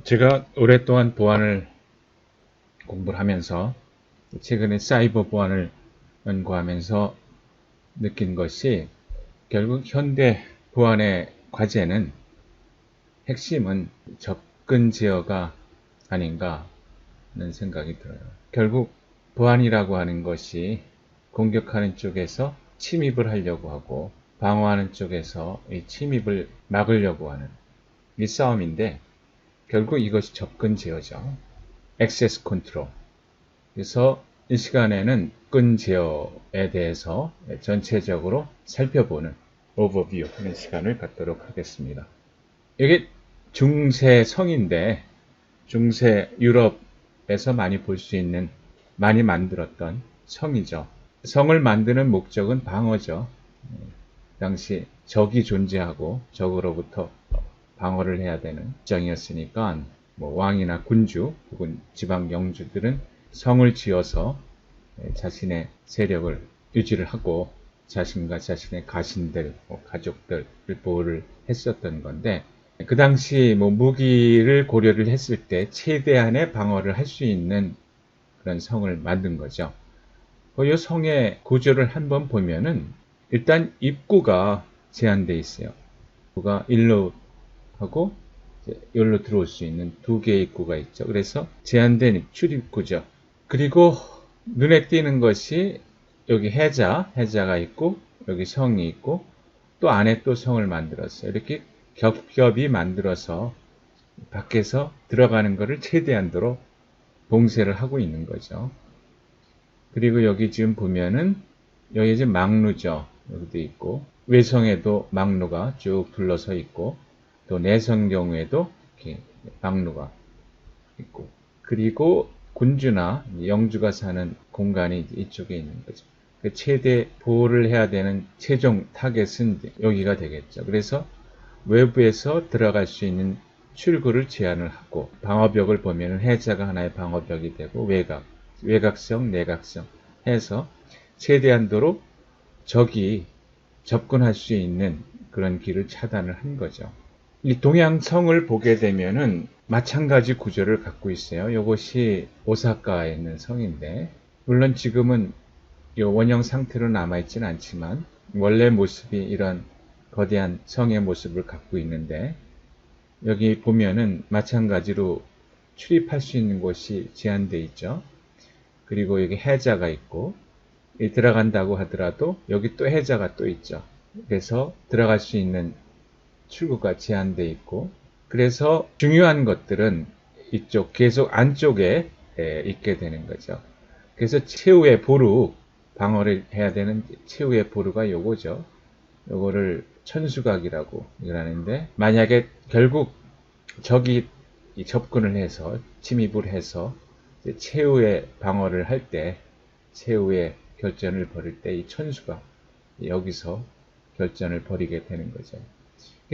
제가 오랫동안 보안을 공부를 하면서 최근에 사이버 보안을 연구하면서 느낀 것이 결국 현대 보안의 과제는 핵심은 접근 제어가 아닌가 하는 생각이 들어요. 결국 보안이라고 하는 것이 공격하는 쪽에서 침입을 하려고 하고 방어하는 쪽에서 이 침입을 막으려고 하는 이 싸움인데 결국 이것이 접근 제어죠. 액세스 컨트롤. 그래서 이 시간에는 접근 제어에 대해서 전체적으로 살펴보는 오버뷰 하는 시간을 갖도록 하겠습니다. 이게 중세 성인데 중세 유럽에서 많이 볼 수 있는 많이 만들었던 성이죠. 성을 만드는 목적은 방어죠. 당시 적이 존재하고 적으로부터 방어를 해야 되는 입장이었으니까 뭐 왕이나 군주 혹은 지방 영주들은 성을 지어서 자신의 세력을 유지를 하고 자신과 자신의 가신들, 뭐 가족들을 보호를 했었던 건데 그 당시 뭐 무기를 고려를 했을 때 최대한의 방어를 할 수 있는 그런 성을 만든 거죠. 그 성의 구조를 한번 보면은 일단 입구가 제한되어 있어요. 입구가 일로 하고 여기로 들어올 수 있는 두 개의 입구가 있죠. 그래서 제한된 출입구죠. 그리고 눈에 띄는 것이 여기 해자, 해자가 있고 여기 성이 있고 또 안에 또 성을 만들었어요. 이렇게 겹겹이 만들어서 밖에서 들어가는 것을 최대한도로 봉쇄를 하고 있는 거죠. 그리고 여기 지금 보면은 여기 지금 막루죠. 여기도 있고 외성에도 막루가 쭉 둘러서 있고 또 내성 경우에도 이렇게 막루가 있고 그리고 군주나 영주가 사는 공간이 이쪽에 있는 거죠. 그 최대 보호를 해야 되는 최종 타겟은 여기가 되겠죠. 그래서 외부에서 들어갈 수 있는 출구를 제한을 하고 방어벽을 보면 해자가 하나의 방어벽이 되고 외곽, 외곽성, 내곽성 해서 최대한도로 적이 접근할 수 있는 그런 길을 차단을 한 거죠. 이 동양성을 보게 되면은 마찬가지 구조를 갖고 있어요. 이것이 오사카에 있는 성인데 물론 지금은 이 원형 상태로 남아있지는 않지만 원래 모습이 이런 거대한 성의 모습을 갖고 있는데 여기 보면은 마찬가지로 출입할 수 있는 곳이 제한되어 있죠. 그리고 여기 해자가 있고 들어간다고 하더라도 여기 또 해자가 또 있죠. 그래서 들어갈 수 있는 출구가 제한되어 있고 그래서 중요한 것들은 이쪽 계속 안쪽에 있게 되는 거죠. 그래서 최후의 보루 방어를 해야 되는 최후의 보루가 요거죠. 요거를 천수각이라고 하는데 만약에 결국 적이 접근을 해서 침입을 해서 최후의 방어를 할 때 최후의 결전을 벌일 때 이 천수각 여기서 결전을 벌이게 되는 거죠.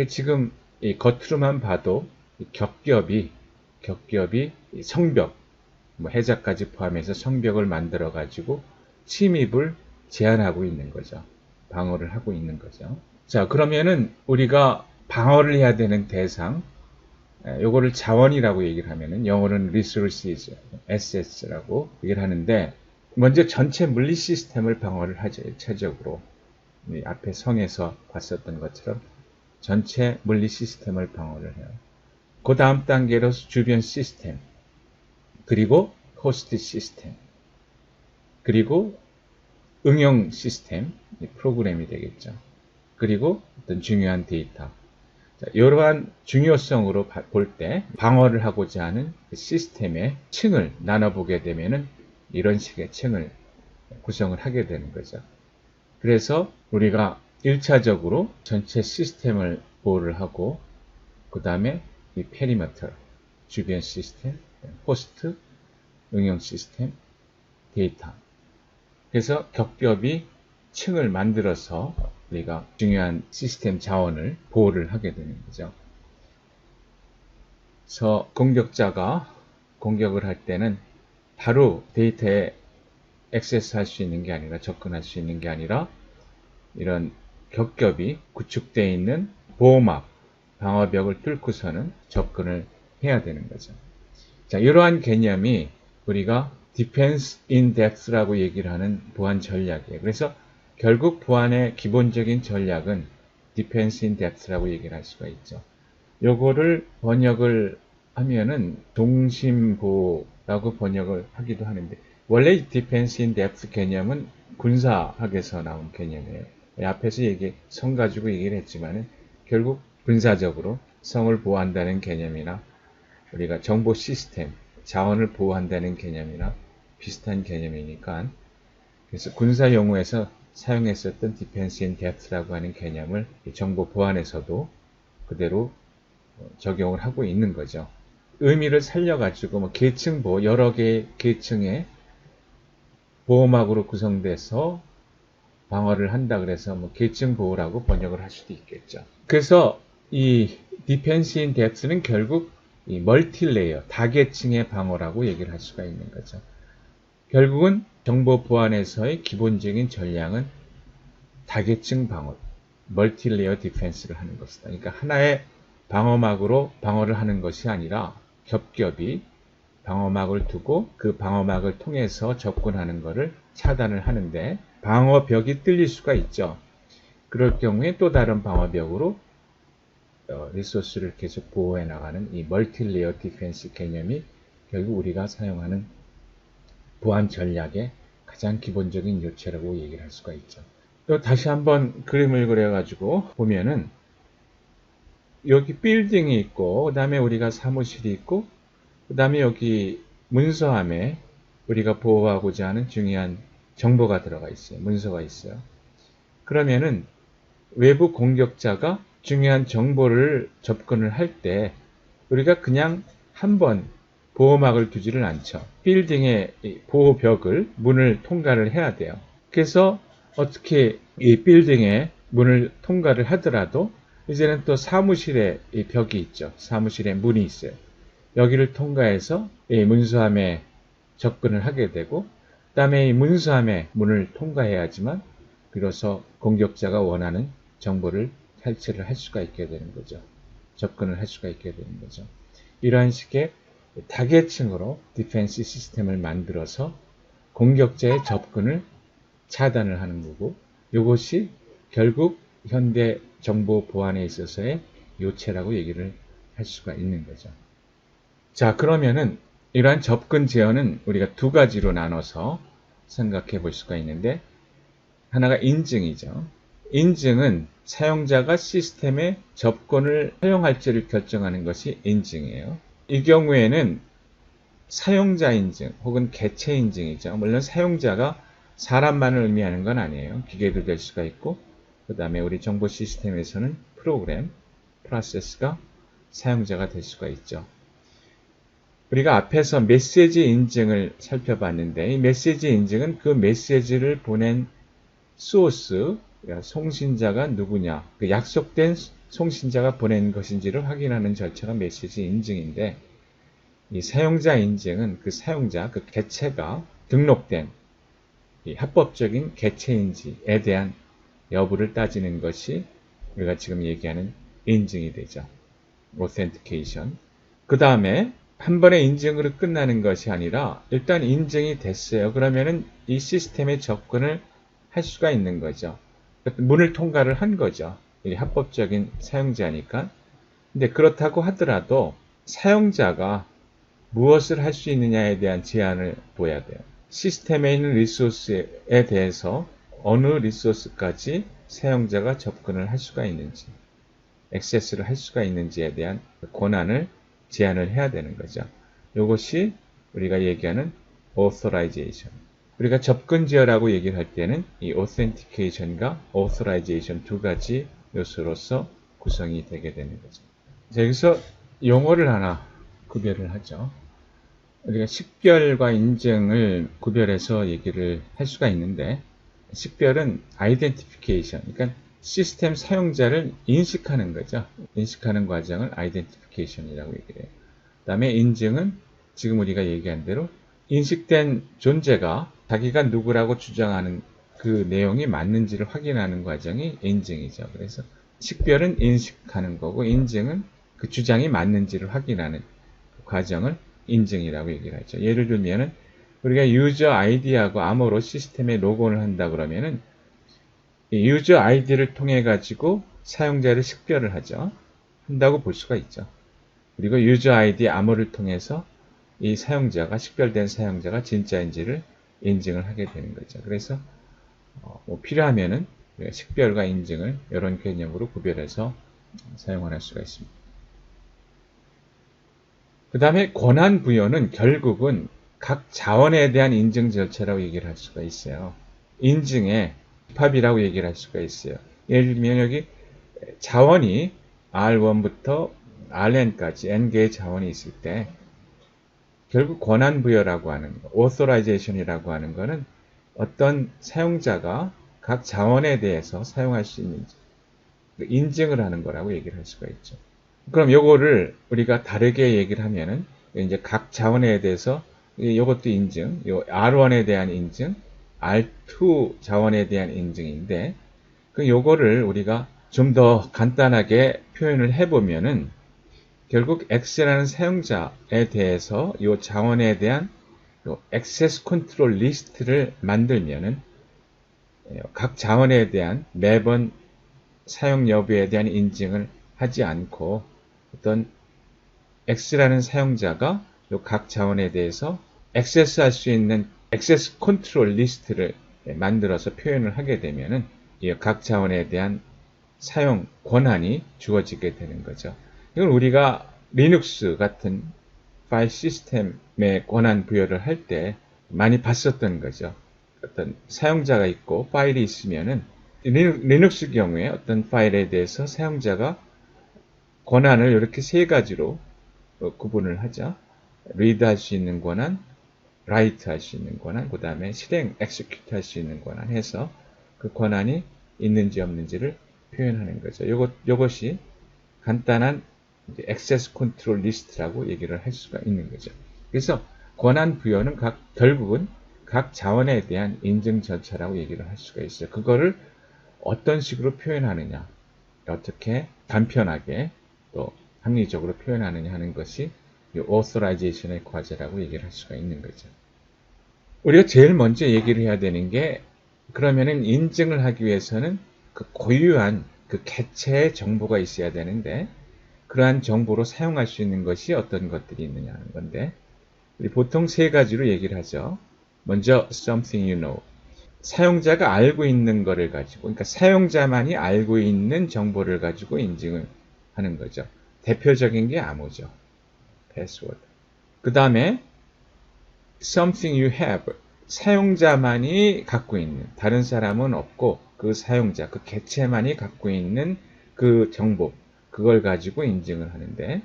지금 이 겉으로만 봐도 겹겹이 겹겹이 성벽 뭐 해자까지 포함해서 성벽을 만들어 가지고 침입을 제한하고 있는 거죠. 방어를 하고 있는 거죠. 자 그러면은 우리가 방어를 해야 되는 대상 요거를 자원이라고 얘기를 하면은 영어로는 resources, assets라고 얘기를 하는데 먼저 전체 물리 시스템을 방어를 하죠. 일차적으로 앞에 성에서 봤었던 것처럼 전체 물리 시스템을 방어를 해요. 그 다음 단계로 주변 시스템, 그리고 호스트 시스템, 그리고 응용 시스템, 프로그램이 되겠죠. 그리고 어떤 중요한 데이터. 자, 이러한 중요성으로 볼 때 방어를 하고자 하는 그 시스템의 층을 나눠보게 되면은 이런 식의 층을 구성을 하게 되는 거죠. 그래서 우리가 1차적으로 전체 시스템을 보호를 하고 그 다음에 이 페리메터, 주변 시스템, 호스트, 응용 시스템, 데이터 그래서 겹겹이 층을 만들어서 우리가 중요한 시스템 자원을 보호를 하게 되는 거죠. 그래서 공격자가 공격을 할 때는 바로 데이터에 액세스 할 수 있는 게 아니라 접근할 수 있는 게 아니라 이런 겹겹이 구축되어 있는 보호막, 방어벽을 뚫고서는 접근을 해야 되는 거죠. 자, 이러한 개념이 우리가 in depth라고 얘기를 하는 보안 전략이에요. 그래서 결국 보안의 기본적인 전략은 in depth라고 얘기를 할 수가 있죠. 요거를 번역을 하면은 동심보라고 번역을 하기도 하는데 원래 in depth 개념은 군사학에서 나온 개념이에요. 앞에서 얘기 성 가지고 얘기를 했지만은 결국 군사적으로 성을 보호한다는 개념이나 우리가 정보 시스템, 자원을 보호한다는 개념이나 비슷한 개념이니까 그래서 군사 용어에서 사용했었던 디펜스 인 데프트라고 하는 개념을 정보 보안에서도 그대로 어, 적용을 하고 있는 거죠. 의미를 살려가지고 뭐 계층 보호, 여러 개의 계층의 보호막으로 구성돼서 방어를 한다 그래서 뭐 계층 보호라고 번역을 할 수도 있겠죠. 그래서 이 디펜스 인 뎁스는 결국 이 멀티레이어, 다계층의 방어라고 얘기를 할 수가 있는 거죠. 결국은 정보 보안에서의 기본적인 전략은 다계층 방어, 멀티레이어 디펜스를 하는 것이다. 그러니까 하나의 방어막으로 방어를 하는 것이 아니라 겹겹이 방어막을 두고 그 방어막을 통해서 접근하는 것을 차단을 하는데 방어벽이 뚫릴 수가 있죠. 그럴 경우에 또 다른 방어벽으로 어, 리소스를 계속 보호해 나가는 이 멀티레이어 디펜스 개념이 결국 우리가 사용하는 보안 전략의 가장 기본적인 요체라고 얘기를 할 수가 있죠. 또 다시 한번 그림을 그려가지고 보면은 여기 빌딩이 있고 그 다음에 우리가 사무실이 있고 그 다음에 여기 문서함에 우리가 보호하고자 하는 중요한 정보가 들어가 있어요. 문서가 있어요. 그러면은 외부 공격자가 중요한 정보를 접근을 할 때 우리가 그냥 한번 보호막을 두지를 않죠. 빌딩의 보호벽을 문을 통과를 해야 돼요. 그래서 어떻게 이 빌딩의 문을 통과를 하더라도 이제는 또 사무실에 벽이 있죠. 사무실에 문이 있어요. 여기를 통과해서 이 문수함에 접근을 하게 되고 그 다음에 이 문수함의 문을 통과해야지만 비로소 공격자가 원하는 정보를 탈취를 할 수가 있게 되는 거죠. 접근을 할 수가 있게 되는 거죠. 이러한 식의 다계층으로 디펜스 시스템을 만들어서 공격자의 접근을 차단을 하는 거고 이것이 결국 현대 정보 보안에 있어서의 요체라고 얘기를 할 수가 있는 거죠. 자 그러면은 이러한 접근 제어는 우리가 두 가지로 나눠서 생각해 볼 수가 있는데 하나가 인증이죠. 인증은 사용자가 시스템에 접근을 허용할지를 결정하는 것이 인증이에요. 이 경우에는 사용자 인증 혹은 개체 인증이죠. 물론 사용자가 사람만을 의미하는 건 아니에요. 기계도 될 수가 있고 그 다음에 우리 정보 시스템에서는 프로그램, 프로세스가 사용자가 될 수가 있죠. 우리가 앞에서 메시지 인증을 살펴봤는데 이 메시지 인증은 그 메시지를 보낸 소스, 송신자가 누구냐, 그 약속된 송신자가 보낸 것인지를 확인하는 절차가 메시지 인증인데 이 사용자 인증은 그 사용자, 그 개체가 등록된 합법적인 개체인지에 대한 여부를 따지는 것이 우리가 지금 얘기하는 인증이 되죠. authentication. 그 다음에 한 번의 인증으로 끝나는 것이 아니라 일단 인증이 됐어요. 그러면은 이 시스템에 접근을 할 수가 있는 거죠. 문을 통과를 한 거죠. 합법적인 사용자니까. 근데 그렇다고 하더라도 사용자가 무엇을 할 수 있느냐에 대한 제한을 둬야 돼요. 시스템에 있는 리소스에 대해서 어느 리소스까지 사용자가 접근을 할 수가 있는지, 액세스를 할 수가 있는지에 대한 권한을 제한을 해야 되는 거죠. 이것이 우리가 얘기하는 authorization. 우리가 접근 제어라고 얘기를 할 때는 이 authentication과 authorization 두 가지 요소로서 구성이 되게 되는 거죠. 자, 여기서 용어를 하나 구별을 하죠. 우리가 식별과 인증을 구별해서 얘기를 할 수가 있는데 식별은 identification, 그러니까 시스템 사용자를 인식하는 거죠. 인식하는 과정을 identification 이라고 얘기를 해요. 그 다음에 인증은 지금 우리가 얘기한 대로 인식된 존재가 자기가 누구라고 주장하는 그 내용이 맞는지를 확인하는 과정이 인증이죠. 그래서 식별은 인식하는 거고 인증은 그 주장이 맞는지를 확인하는 과정을 인증이라고 얘기를 하죠. 예를 들면은 우리가 유저 아이디하고 암호로 시스템에 로그온을 한다 그러면은 유저 아이디를 통해 가지고 사용자를 식별을 하죠. 한다고 볼 수가 있죠. 그리고 유저 아이디 암호를 통해서 이 사용자가 식별된 사용자가 진짜인지를 인증을 하게 되는 거죠. 그래서 어 뭐 필요하면은 식별과 인증을 이런 개념으로 구별해서 사용할 수가 있습니다. 그 다음에 권한 부여는 결국은 각 자원에 대한 인증 절차라고 얘기를 할 수가 있어요. 인증의 집합이라고 얘기를 할 수가 있어요. 예를 들면 여기 자원이 R1부터 RN까지 N개의 자원이 있을 때 결국 권한 부여라고 하는 거, authorization이라고 하는 것은 어떤 사용자가 각 자원에 대해서 사용할 수 있는지 인증을 하는 거라고 얘기를 할 수가 있죠. 그럼 요거를 우리가 다르게 얘기를 하면은 이제 각 자원에 대해서 이것도 인증, 요 R1에 대한 인증, R2 자원에 대한 인증인데 그 요거를 우리가 좀 더 간단하게 표현을 해보면은 결국 X라는 사용자에 대해서 이 자원에 대한 액세스 컨트롤 리스트를 만들면은 각 자원에 대한 매번 사용 여부에 대한 인증을 하지 않고 어떤 X라는 사용자가 각 자원에 대해서 액세스할 수 있는 액세스 컨트롤 리스트를 만들어서 표현을 하게 되면은 각 자원에 대한 사용 권한이 주어지게 되는 거죠. 이건 우리가 리눅스 같은 파일 시스템의 권한 부여를 할 때 많이 봤었던 거죠. 어떤 사용자가 있고 파일이 있으면은 리눅스 경우에 어떤 파일에 대해서 사용자가 권한을 이렇게 세 가지로 어, 구분을 하죠. read 할 수 있는 권한, write 할 수 있는 권한, 그 다음에 실행, execute 할 수 있는 권한 해서 그 권한이 있는지 없는지를 표현하는 거죠. 요것, 요것이 간단한 액세스 컨트롤 리스트라고 얘기를 할 수가 있는 거죠. 그래서 권한 부여는 각, 결국은 각 자원에 대한 인증 절차라고 얘기를 할 수가 있어요. 그거를 어떤 식으로 표현하느냐, 어떻게 간편하게 또 합리적으로 표현하느냐 하는 것이 이 authorization의 과제라고 얘기를 할 수가 있는 거죠. 우리가 제일 먼저 얘기를 해야 되는 게 그러면은 인증을 하기 위해서는 그 고유한 그 개체의 정보가 있어야 되는데 그러한 정보로 사용할 수 있는 것이 어떤 것들이 있느냐 하는 건데 보통 세 가지로 얘기를 하죠. 먼저 something you know. 사용자가 알고 있는 것을 가지고 그러니까 사용자만이 알고 있는 정보를 가지고 인증을 하는 거죠. 대표적인 게 암호죠. 패스워드. 그 다음에 something you have. 사용자만이 갖고 있는 다른 사람은 없고 그 사용자, 그 개체만이 갖고 있는 그 정보 그걸 가지고 인증을 하는데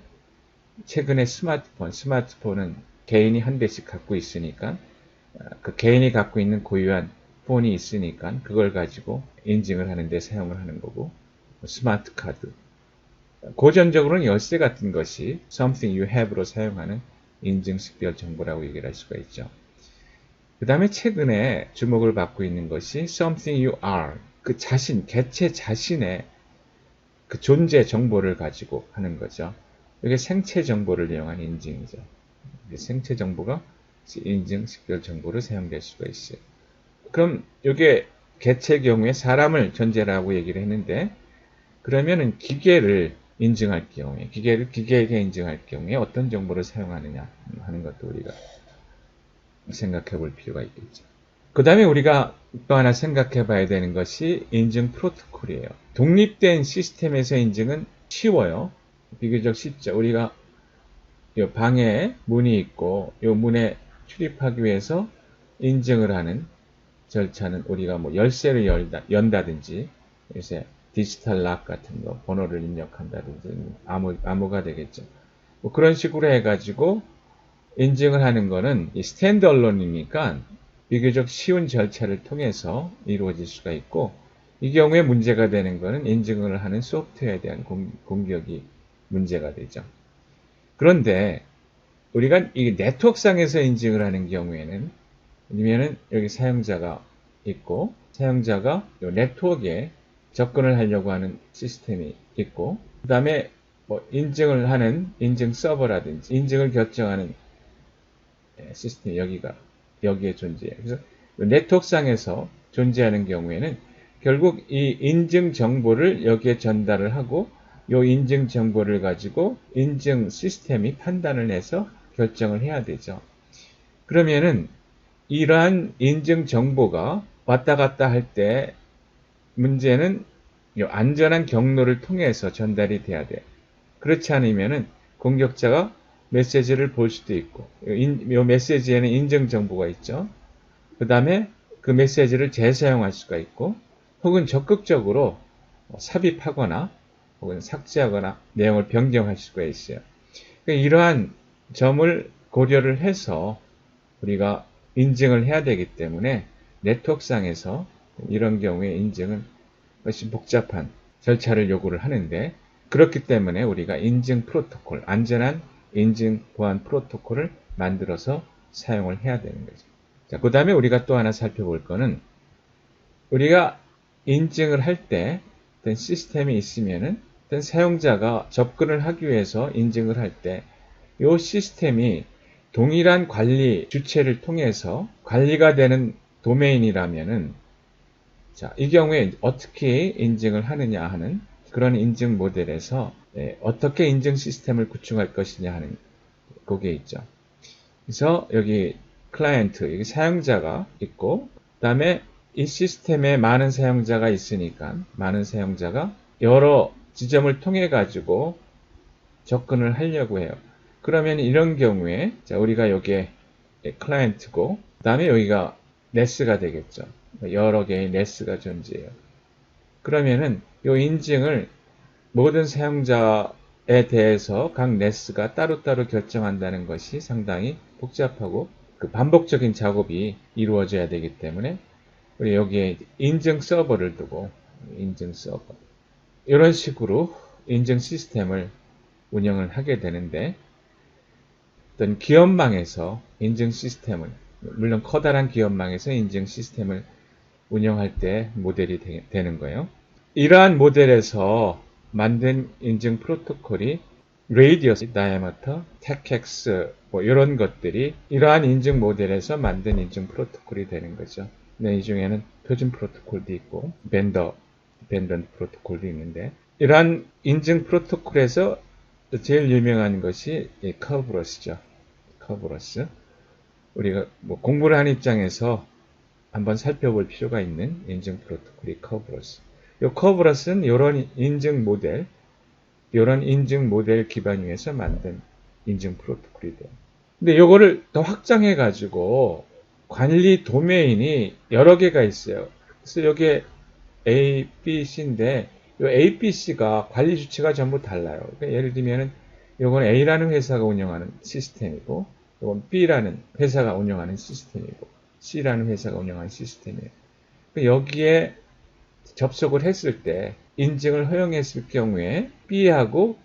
최근에 스마트폰, 스마트폰은 개인이 한 대씩 갖고 있으니까 그 개인이 갖고 있는 고유한 폰이 있으니까 그걸 가지고 인증을 하는데 사용을 하는 거고 스마트 카드 고전적으로는 열쇠 같은 것이 something you have로 사용하는 인증 식별 정보라고 얘기를 할 수가 있죠. 그 다음에 최근에 주목을 받고 있는 것이 something you are 그 자신, 개체 자신의 그 존재 정보를 가지고 하는 거죠. 이게 생체 정보를 이용한 인증이죠. 생체 정보가 인증 식별 정보로 사용될 수가 있어요. 그럼 이게 개체 경우에 사람을 전제라고 얘기를 했는데 그러면은 기계를 인증할 경우에 기계를 기계에게 인증할 경우에 어떤 정보를 사용하느냐 하는 것도 우리가 생각해 볼 필요가 있겠죠. 그 다음에 우리가 또 하나 생각해 봐야 되는 것이 인증 프로토콜이에요. 독립된 시스템에서 인증은 쉬워요. 비교적 쉽죠. 우리가 이 방에 문이 있고 이 문에 출입하기 위해서 인증을 하는 절차는 우리가 뭐 열쇠를 열다, 연다든지 요새 디지털 락 같은 거 번호를 입력한다든지 암호, 암호가 되겠죠. 뭐 그런 식으로 해가지고 인증을 하는 거는 스탠드 언론이니까 비교적 쉬운 절차를 통해서 이루어질 수가 있고 이 경우에 문제가 되는 것은 인증을 하는 소프트웨어에 대한 공격이 문제가 되죠. 그런데 우리가 이 네트워크상에서 인증을 하는 경우에는 아니면은 여기 사용자가 있고 사용자가 이 네트워크에 접근을 하려고 하는 시스템이 있고 그 다음에 뭐 인증을 하는 인증 서버라든지 인증을 결정하는 예, 시스템이 여기가 여기에 존재해요. 그래서 네트워크상에서 존재하는 경우에는 결국 이 인증 정보를 여기에 전달을 하고 이 인증 정보를 가지고 인증 시스템이 판단을 해서 결정을 해야 되죠. 그러면은 이러한 인증 정보가 왔다 갔다 할 때 문제는 안전한 경로를 통해서 전달이 돼야 돼. 그렇지 않으면은 공격자가 메시지를 볼 수도 있고, 이 메시지에는 인증 정보가 있죠. 그 다음에 그 메시지를 재사용할 수가 있고, 혹은 적극적으로 삽입하거나, 혹은 삭제하거나 내용을 변경할 수가 있어요. 그러니까 이러한 점을 고려를 해서 우리가 인증을 해야 되기 때문에 네트워크상에서 이런 경우에 인증은 훨씬 복잡한 절차를 요구를 하는데 그렇기 때문에 우리가 인증 프로토콜, 안전한 인증 보안 프로토콜을 만들어서 사용을 해야 되는 거죠. 자, 그 다음에 우리가 또 하나 살펴볼 거는 우리가 인증을 할 때 어떤 시스템이 있으면은 어떤 사용자가 접근을 하기 위해서 인증을 할 때 이 시스템이 동일한 관리 주체를 통해서 관리가 되는 도메인이라면은 자, 이 경우에 어떻게 인증을 하느냐 하는 그런 인증 모델에서 예, 어떻게 인증 시스템을 구축할 것이냐 하는 그게 있죠. 그래서 여기 클라이언트, 여기 사용자가 있고 그 다음에 이 시스템에 많은 사용자가 있으니까 많은 사용자가 여러 지점을 통해 가지고 접근을 하려고 해요. 그러면 이런 경우에 자, 우리가 여기에 클라이언트고 그 다음에 여기가 네스가 되겠죠. 여러 개의 네스가 존재해요. 그러면은 이 인증을 모든 사용자에 대해서 각 네스가 따로따로 결정한다는 것이 상당히 복잡하고 그 반복적인 작업이 이루어져야 되기 때문에 우리 여기에 인증 서버를 두고 인증 서버 이런 식으로 인증 시스템을 운영을 하게 되는데 어떤 기업망에서 인증 시스템을 물론 커다란 기업망에서 인증 시스템을 운영할 때 모델이 되, 는 거예요. 이러한 모델에서 만든 인증 프로토콜이 레이디어스, 다이아마터, 테크엑스 뭐 이런 것들이 이러한 인증 모델에서 만든 인증 프로토콜이 되는 거죠. 네, 이 중에는 표준 프로토콜도 있고 벤더, 벤더 프로토콜도 있는데 이러한 인증 프로토콜에서 제일 유명한 것이 커브러스죠. 커브러스. 우리가 뭐 공부를 한 입장에서 한번 살펴볼 필요가 있는 인증 프로토콜이 커브러스. 이 커브러스는 이런 인증 모델, 이런 인증 모델 기반 위에서 만든 인증 프로토콜이 돼요. 근데 이거를 더 확장해 가지고 관리 도메인이 여러 개가 있어요. 그래서 여기에 A, B, C인데 이 A, B, C가 관리 주체가 전부 달라요. 그러니까 예를 들면은 이건 A라는 회사가 운영하는 시스템이고 이건 B라는 회사가 운영하는 시스템이고 C라는 회사가 운영하는 시스템이에요. 그러니까 여기에 접속을 했을 때 인증을 허용했을 경우에 B하고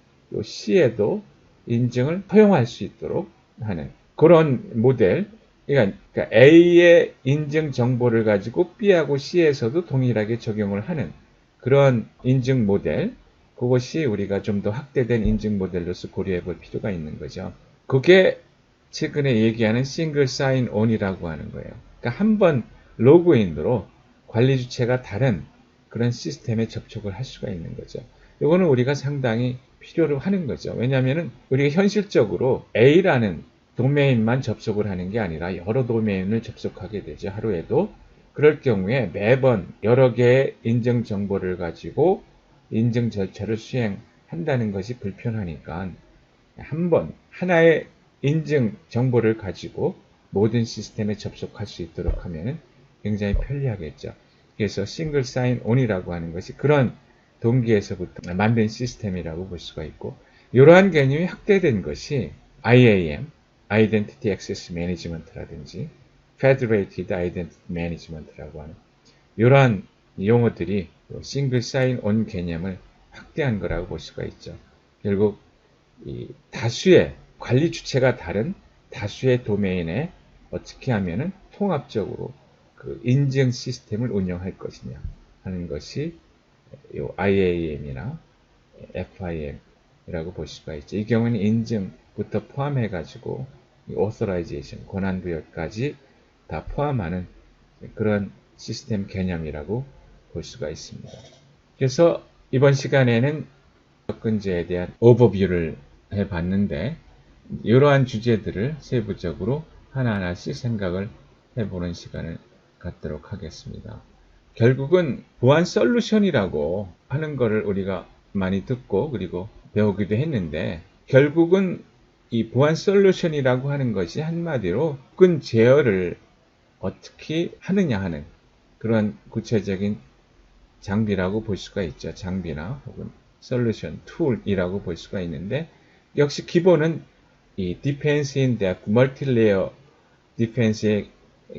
C에도 인증을 허용할 수 있도록 하는 그런 모델 그러니까 A의 인증 정보를 가지고 B하고 C에서도 동일하게 적용을 하는 그런 인증 모델, 그것이 우리가 좀 더 확대된 인증 모델로서 고려해 볼 필요가 있는 거죠. 그게 최근에 얘기하는 싱글 사인 온이라고 하는 거예요. 그러니까 한 번 로그인으로 관리 주체가 다른 그런 시스템에 접촉을 할 수가 있는 거죠. 이거는 우리가 상당히 필요로 하는 거죠. 왜냐하면 우리가 현실적으로 A라는 도메인만 접속을 하는 게 아니라 여러 도메인을 접속하게 되죠. 하루에도. 그럴 경우에 매번 여러 개의 인증 정보를 가지고 인증 절차를 수행한다는 것이 불편하니까 한 번 하나의 인증 정보를 가지고 모든 시스템에 접속할 수 있도록 하면 굉장히 편리하겠죠. 그래서 싱글 사인 온이라고 하는 것이 그런 동기에서부터 만든 시스템이라고 볼 수가 있고 이러한 개념이 확대된 것이 IAM, Identity Access Management라든지 Federated Identity Management라고 하는 이러한 용어들이 싱글 사인 온 개념을 확대한 거라고 볼 수가 있죠. 결국 다수의 관리 주체가 다른 다수의 도메인에 어떻게 하면은 통합적으로 그 인증 시스템을 운영할 것이냐 하는 것이 IAM이나 FIM 개념이라고 볼 수가 있죠. 이 경우는 인증부터 포함해 가지고 오서라이제이션, 권한 부여까지 다 포함하는 그런 시스템 개념이라고 볼 수가 있습니다. 그래서 이번 시간에는 접근제에 대한 오버뷰를 해 봤는데 이러한 주제들을 세부적으로 하나하나씩 생각을 해보는 시간을 갖도록 하겠습니다. 결국은 보안 솔루션이라고 하는 것을 우리가 많이 듣고 그리고 배우기도 했는데 결국은 이 보안 솔루션이라고 하는 것이 한마디로 접근 제어를 어떻게 하느냐 하는 그런 구체적인 장비라고 볼 수가 있죠. 장비나 혹은 솔루션, 툴이라고 볼 수가 있는데 역시 기본은 이 디펜스 인 데프 멀티레이어 디펜스에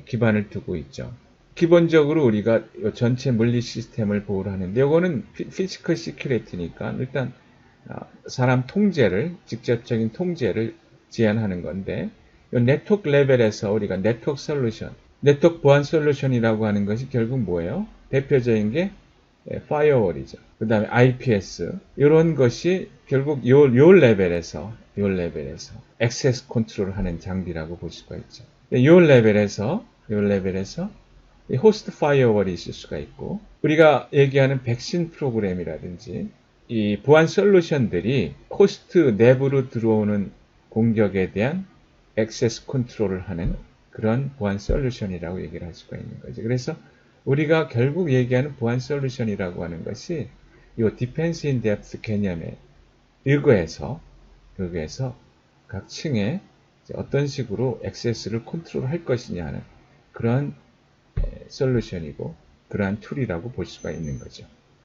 기반을 두고 있죠. 기본적으로 우리가 전체 물리 시스템을 보호를 하는데 이거는 피지컬 시큐리티니까 일단 아, 사람 통제를 직접적인 통제를 제한하는 건데 이 네트워크 레벨에서 우리가 네트워크 솔루션, 네트워크 보안 솔루션이라고 하는 것이 결국 뭐예요? 대표적인 게 파이어월이죠. 그 다음에 IPS 이런 것이 결국 요, 요 레벨에서 요 레벨에서 액세스 컨트롤 하는 장비라고 볼 수가 있죠. 요 레벨에서 요 레벨에서 호스트 파이어월이 있을 수가 있고 우리가 얘기하는 백신 프로그램이라든지 이 보안 솔루션들이 호스트 내부로 들어오는 공격에 대한 액세스 컨트롤을 하는 그런 보안 솔루션이라고 얘기를 할 수가 있는 거죠. 그래서 우리가 결국 얘기하는 보안 솔루션이라고 하는 것이 이 디펜스 인 데프트 개념에 의거해서 의거해서 각 층에 어떤 식으로 액세스를 컨트롤할 것이냐 하는 그런 솔루션이고 그러한 툴이라고 볼 수가 있는 거죠.